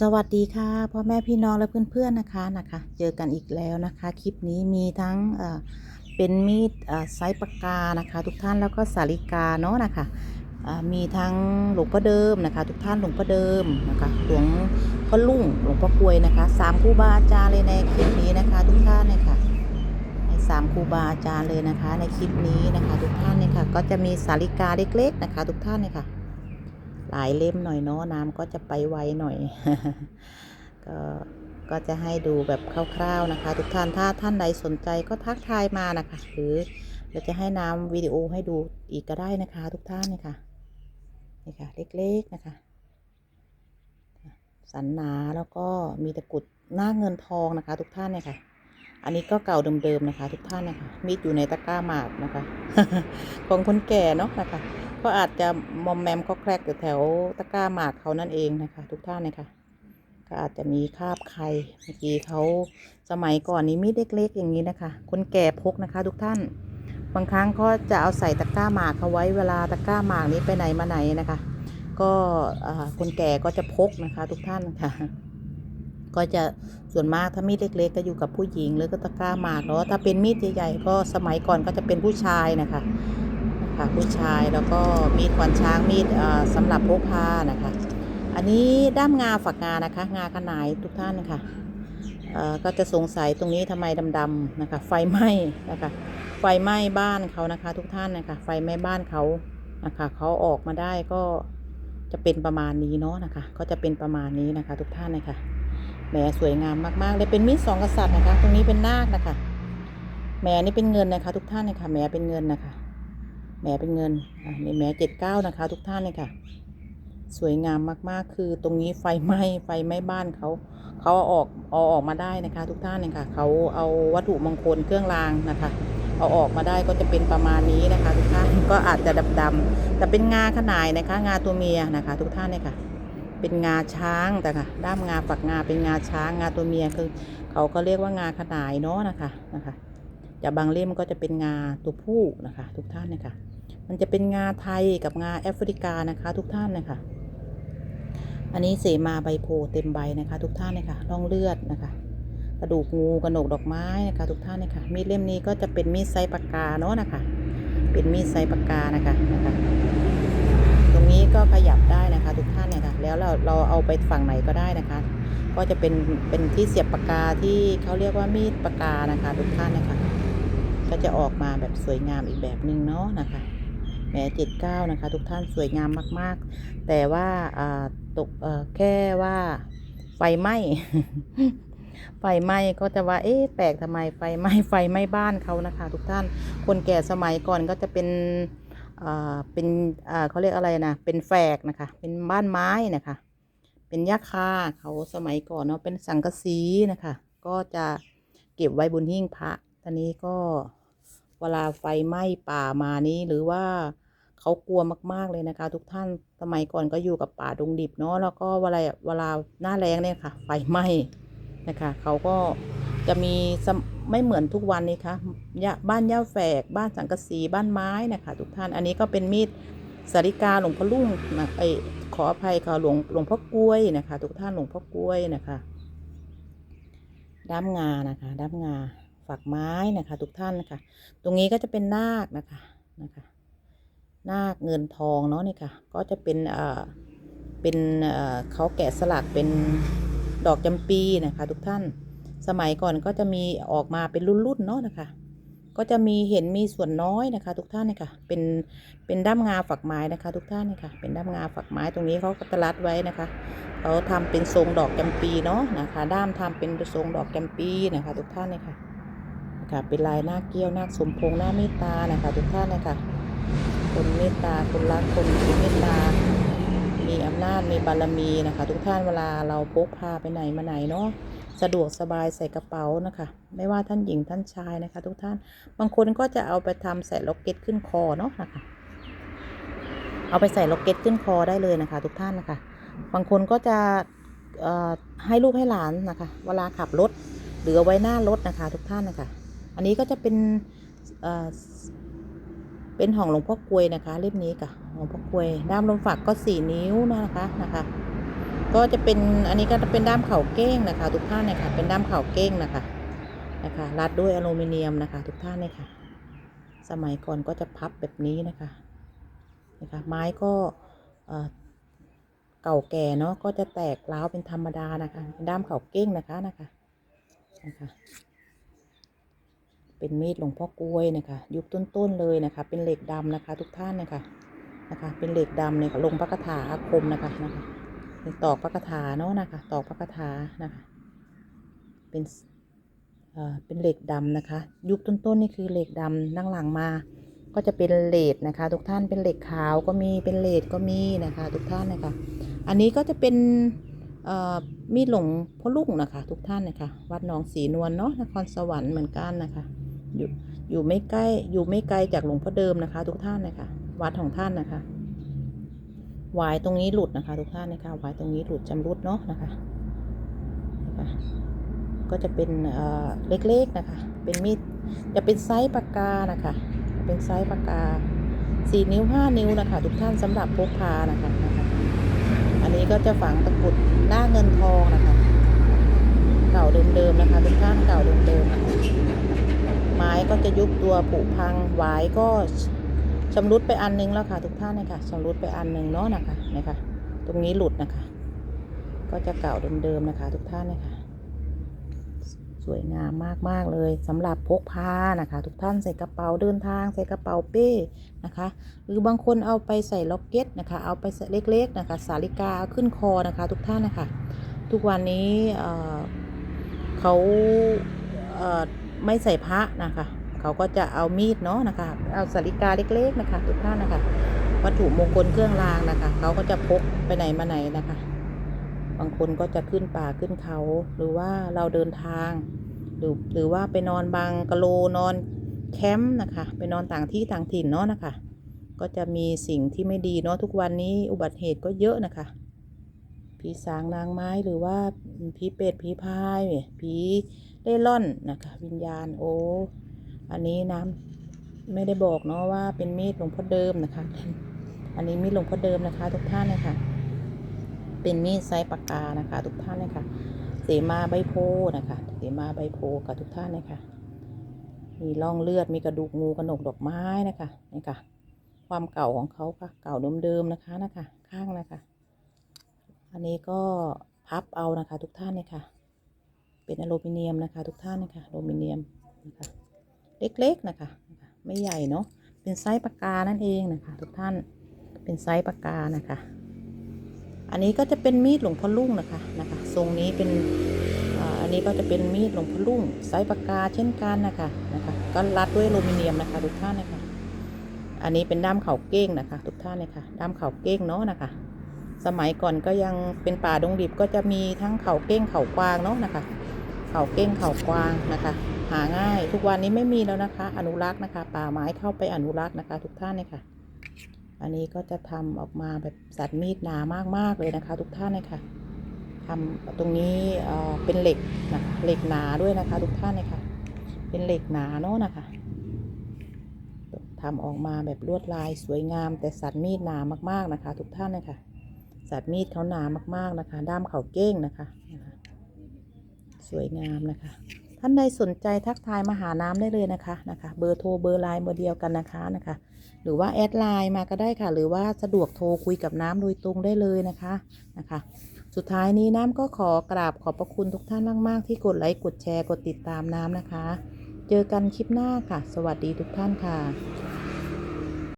สวัสดีค่ะพ่อแม่พี่น้องและเพื่อนๆนะคะนะคะ เจอกันอีกแล้วนะคะ คลิปนี้มีทั้งเป็นมีดไซส์ปากกานะคะ ทุกท่านแล้วก็สาลิกาเนาะนะคะอ่ามีทั้งหลวงพ่อเดิมนะคะ ทุกท่านหลวงพ่อเดิมนะคะหลวงพ่อลุ่งหลวงพ่อกลวยนะคะสามครูบาอาจารย์เลยในคลิปนี้นะคะ ทุกท่านนะคะในสามครูบาอาจารย์เลยนะคะ ในคลิปนี้นะคะ ทุกท่านเนี่ยค่ะก็จะมีสาลิกาเล็กๆนะคะ ทุกท่านเนี่ยค่ะ หลายเล่มหน่อยเนาะน้ำก็จะไปไวหน่อย ก็ก็จะให้ดูแบบคร่าวๆนะคะ ทุกท่านถ้าท่านใดสนใจก็ทักทายมานะคะ หรือเราจะให้น้ำวิดีโอให้ดูอีกก็ได้นะคะ ทุกท่านนี่ค่ะนี่ค่ะ เล็กๆนะคะ สันหนาแล้วก็มีตะกุดหน้าเงินทองนะคะ ทุกท่านเนี่ยค่ะ อันนี้ก็เก่าเดิมๆนะคะ ทุกท่านนะคะมีดอยู่ในตะกร้าหมากนะคะ ของคนแก่เนาะนะคะ ก็อาจจะมอมแมมก็แครกอยู่แถวตะกร้าหมากเขานั่นเองนะคะ ทุกท่านนะคะก็อาจจะมีคาบใครเมื่อกี้เขาสมัยก่อนนี้มีดเล็กๆอย่างนี้นะคะ คนแก่พกนะคะ ทุกท่าน บางครั้งก็จะเอาใส่ตะกร้าหมากเขาไว้เวลาตะกร้าหมากนี้ไปไหนมาไหนนะคะ ก็คนแก่ก็จะพกนะคะ ทุกท่านค่ะ ก็จะส่วนมากถ้ามีดเล็ก ๆ ก็อยู่กับผู้หญิงหรือก็ตะกร้าหมากเนาะถ้าเป็นมีดใหญ่ๆก็สมัยก่อนก็จะเป็นผู้ชายนะคะ ค่ะผู้ชายแล้วก็มีดขวานช้างมีดสำหรับพกพานะคะ อันนี้ด้ามงาฝักงานะคะ งาขนายทุกท่านนะคะเอ่อก็จะสงสัยตรงนี้ทำไมดำๆนะคะ ไฟไหม้นะคะ ไฟไหม้บ้านเขานะคะ ทุกท่านนะคะ ไฟไหม้บ้านเขานะคะเขาออกมาได้ก็จะเป็นประมาณนี้เนาะนะคะ ก็จะเป็นประมาณนี้นะคะ ทุกท่านนะคะแหมสวยงามมากๆเลยเป็นมีดสองกษัตริย์นะคะ ตรงนี้เป็นนาคนะคะแหมนี่เป็นเงินนะคะ ทุกท่านนะคะแหมเป็นเงินนะคะ แหมเป็นเงินอะนี่แหมเจ็ดเก้านะคะ ทุกท่านเลยค่ะ สวยงามมากๆ คือตรงนี้ไฟไหม้ไฟไหม้บ้านเขาเขาเอาออกเอาออกมาได้นะคะ ทุกท่านเลยค่ะเขาเอาวัตถุมงคลเครื่องรางนะคะเอาออกมาได้ก็จะเป็นประมาณนี้นะคะ ทุกท่านก็อาจจะดำๆแต่เป็นงาขนายนะคะ งาตัวเมียนะคะ ทุกท่านเลยค่ะเป็นงาช้างแต่ค่ะ ด้ามงาฝักงาเป็นงาช้างงาตัวเมียคือเขาก็เรียกว่างาขนายเนาะนะคะนะคะจะบางเล่มก็จะเป็นงาตัวผู้นะคะ ทุกท่านนะคะ มันจะเป็นงาไทยกับงาแอฟริกานะคะทุกท่านนะคะอันนี้เสมาใบโพเต็มใบนะคะ ทุกท่านนะคะร่องเลือดนะคะ กระดูกงูกระโหนกดอกไม้นะคะทุกท่านนะคะมีดเล่มนี้ก็จะเป็นมีดไซปากกาเนาะนะคะ เป็นมีดไซปากกานะคะนะคะ ตรงนี้ก็ขยับได้นะคะ ทุกท่านเนี่ยค่ะแล้วเราเราเอาไปฝั่งไหนก็ได้นะคะ ก็จะเป็นเป็นที่เสียบปากกาที่เขาเรียกว่ามีดปากกานะคะ ทุกท่านนะคะ ก็จะออกมาแบบสวยงามอีกแบบหนึ่งเนาะนะคะ แหมเจ็ดเก้านะคะ ทุกท่านสวยงามมาก ๆ แต่ว่าตกแค่ว่าไฟไหม้ ไฟไหม้ก็จะว่า เอ๊ะแปลกทำไมไฟไหม้ไฟไหม้บ้านเขานะคะ ทุกท่านคนแก่สมัยก่อนก็จะเป็นเป็นเขาเรียกอะไรนะ เป็นแฝกนะคะ เป็นบ้านไม้นะคะ เป็นยาคาเขาสมัยก่อนเนาะ เป็นสังกะสีนะคะ ก็จะเก็บไว้บนหิ้งพระ ตอนนี้ก็เวลาไฟไหม้ป่ามานี้หรือว่า เขากลัวมากๆเลยนะคะ ทุกท่านสมัยก่อนก็อยู่กับป่าดงดิบเนาะแล้วก็เวลาเวลาหน้าแรงเนี่ยค่ะ ไฟไหม้นะคะเขาก็จะมีไม่เหมือนทุกวันนี้ค่ะยะบ้านย่าแฝก บ้านสังกะสีบ้านไม้นะคะ ทุกท่านอันนี้ก็เป็นมีดสาริกาหลวงพ่อลุ่งนะไอขออภัยค่ะหลวงหลวงพ่อกล้วยนะคะ ทุกท่านหลวงพ่อกล้วยนะคะด้ามงานะคะด้ามงาฝักไม้นะคะ ทุกท่านนะคะ ตรงนี้ก็จะเป็นนาคนะคะนะคะ นาคเงินทองเนาะนี่ค่ะ ก็จะเป็นเอ่อเป็นเอ่อเขาแกะสลักเป็นดอกจำปีนะคะทุกท่าน สมัยก่อนก็จะมีออกมาเป็นรุ่นๆเนาะนะคะ ก็จะมีเห็นมีส่วนน้อยนะคะ ทุกท่านนะคะเป็นเป็นด้ามงาฝักไม้นะคะ ทุกท่านนะคะเป็นด้ามงาฝักไม้ตรงนี้เขาก็จะรัดไว้นะคะเขาทำเป็นทรงดอกจำปีเนาะนะคะ ด้ามทำเป็นทรงดอกจำปีนะคะ ทุกท่านเลยค่ะนะคะเป็นลายหน้าเกี้ยวหน้าสมพงหน้าเมตตานะคะ ทุกท่านเลยค่ะ คนเมตตาคนรักคนมีเมตตา มีอำนาจมีบารมีนะคะ ทุกท่านเวลาเราพกพาไปไหนมาไหนเนาะสะดวกสบายใส่กระเป๋านะคะ ไม่ว่าท่านหญิงท่านชายนะคะ ทุกท่านบางคนก็จะเอาไปทำใส่ล็อกเก็ตขึ้นคอเนาะนะคะ เอาไปใส่ล็อกเก็ตขึ้นคอได้เลยนะคะ ทุกท่านนะคะ บางคนก็จะให้ลูกให้หลานนะคะ เวลาขับรถหรือไว้หน้ารถนะคะ ทุกท่านนะคะ อันนี้ก็จะเป็น เป็นของหลวงพ่อกลวยนะคะเล่มนี้ค่ะหลวงพ่อกลวยด้ามลมฝักก็สี่นิ้วนะคะนะคะ ก็จะเป็นอันนี้ก็จะเป็นด้ามเข่าเก้งนะคะ ทุกท่านนะคะเป็นด้ามเข่าเก้งนะคะนะคะรัดด้วยอลูมิเนียมนะคะ ทุกท่านเลยค่ะ สมัยก่อนก็จะพับแบบนี้นะคะนะคะ ไม้ก็เอ่อเก่าแก่เนาะก็จะแตกร้าวเป็นธรรมดานะคะเป็นด้ามเข่าเก้งนะคะนะคะนะคะ เป็นมีดหลวงพ่อกล้วยนะคะยุคต้นๆเลยนะคะ เป็นเหล็กดำนะคะ ทุกท่านนะคะนะคะ เป็นเหล็กดำเนี่ยลงพระคาถาอาคมนะคะนะคะเป็นตอกพระคาถาเนาะนะคะ ตอกพระคาถานะคะ เป็นเอ่อเป็นเหล็กดำนะคะ ยุคต้นๆนี่คือเหล็กดำนั่งหลังมา ก็จะเป็นเลดนะคะ ทุกท่านเป็นเหล็กขาวก็มีเป็นเลดก็มีนะคะ ทุกท่านนะคะ อันนี้ก็จะเป็นเอ่อมีดหลวงพ่อลุงนะคะ ทุกท่านนะคะ วัดหนองสีนวลเนาะนครสวรรค์เหมือนกันนะคะ อยู่อยู่ไม่ใกล้อยู่ไม่ไกลจากหลวงพ่อเดิมนะคะ ทุกท่านนะคะวัดของท่านนะคะวายตรงนี้หลุดนะคะ ทุกท่านนะคะวายตรงนี้หลุดจำรุดเนาะนะคะนะคะก็จะเป็นเเล็กๆนะคะ เป็นมีดจะเป็นไซส์ปากกานะคะ เป็นไซส์ปากกาสี่นิ้วห้านิ้วนะคะ ทุกท่านสำหรับพกพานะคะนะคะอันนี้ก็จะฝังตะกรุดหน้าเงินทองนะคะ เก่าเดิมๆนะคะทุกท่านเก่าเดิมๆนะคะ ไม้ ก็จะยุบตัวผุพังหวายก็ชำรุดไปอันนึงแล้วค่ะ ทุกท่านนะคะชำรุดไปอันนึงเนาะนะคะนะคะ ตรงนี้หลุดนะคะ ก็จะเก่าเดิมๆนะคะ ทุกท่านนะคะสวยงามมาก ๆ เลยสำหรับพกพานะคะ ทุกท่านใส่กระเป๋าเดินทางใส่กระเป๋าเป้นะคะ หรือบางคนเอาไปใส่ล็อกเก็ตนะคะ เอาไปใส่เล็ก ๆ นะคะ สาลิกาเอาขึ้นคอนะคะ ทุกท่านนะคะ ทุกวันนี้เเขาเอ่อ ไม่ใส่พระนะคะ เขาก็จะเอามีดเนาะนะคะ เอาสาลิกาเล็ก ๆนะคะ ทุกท่านนะคะ วัตถุมงคลเครื่องรางนะคะ เขาก็จะพกไปไหนมาไหนนะคะ บางคนก็จะขึ้นป่าขึ้นเขา หรือว่าเราเดินทาง หรือหรือว่าไปนอนบางกะโลนอนแคมป์นะคะ ไปนอนต่างที่ต่างถิ่นเนาะนะคะ ก็จะมีสิ่งที่ไม่ดีเนาะทุกวันนี้อุบัติเหตุก็เยอะนะคะผีสางนางไม้หรือว่าผีเป็ดผีพายผี เล่ร่อนนะคะวิญญาณโอ้อันนี้น้ำไม่ได้บอกเนาะว่าเป็นมีดหลวงพ่อเดิมนะคะ อันนี้มีดหลวงพ่อเดิมนะคะ ทุกท่านนะคะเป็นมีดไซส์ปากกานะคะ ทุกท่านนะคะเสมาใบโพนะคะเสมาใบโพกับทุกท่านนะคะมีร่องเลือดมีกระดูกงูกระหนกดอกไม้นะคะนี่ค่ะ ความเก่าของเขาค่ะเก่าเดิมๆนะคะนะคะ ข้างนะคะ อันนี้ก็พับเอานะคะ ทุกท่านเลยค่ะ เป็นอลูมิเนียมนะคะ ทุกท่านนะคะอลูมิเนียมนะคะเล็กๆนะคะ ไม่ใหญ่เนาะเป็นไซส์ปากกานั่นเองนะคะ ทุกท่านเป็นไซส์ปากกานะคะ อันนี้ก็จะเป็นมีดหลวงพ่อลุ่งนะคะนะคะทรงนี้เป็นอันนี้ก็จะเป็นมีดหลวงพ่อลุ่งไซส์ปากกาเช่นกันนะคะนะคะก็รัดด้วยอลูมิเนียมนะคะ ทุกท่านนะคะอันนี้เป็นด้ามเข่าเก้งนะคะ ทุกท่านเลยค่ะด้ามเข่าเก้งเนาะนะคะ สมัยก่อนก็ยังเป็นป่าดงดิบก็จะมีทั้งเข่าเก้งเข่ากวางเนาะนะคะ เข่าเก้งเข่ากวางนะคะ หาง่ายทุกวันนี้ไม่มีแล้วนะคะ อนุรักษ์นะคะ ป่าไม้เข้าไปอนุรักษ์นะคะ ทุกท่านเลยค่ะ อันนี้ก็จะทำออกมาแบบสัตว์มีดหนามากๆเลยนะคะ ทุกท่านเลยค่ะทำตรงนี้เป็นเหล็กนะคะเหล็กหนาด้วยนะคะ ทุกท่านเลยค่ะ เป็นเหล็กหนาเนาะนะคะทำออกมาแบบลวดลายสวยงาม แต่สัตว์มีดหนามากๆนะคะ ทุกท่านเลยค่ะ สัตว์มีดเขาหนามากๆนะคะ ด้ามเขาเก้งนะคะ วยงามนะคะ ท่านใดสนใจทักทายมาหาน้ำได้เลยนะคะนะคะ เบอร์โทรเบอร์ไลน์เบอร์เดียวกันนะคะนะคะ หรือว่าแอดไลน์มาก็ได้ค่ะ หรือว่าสะดวกโทรคุยกับน้ำโดยตรงได้เลยนะคะนะคะ สุดท้ายนี้น้ำก็ขอกราบขอบพระคุณทุกท่านมาก ๆ ที่กดไลค์กดแชร์กดติดตามน้ำนะคะ เจอกันคลิปหน้าค่ะ สวัสดีทุกท่านค่ะ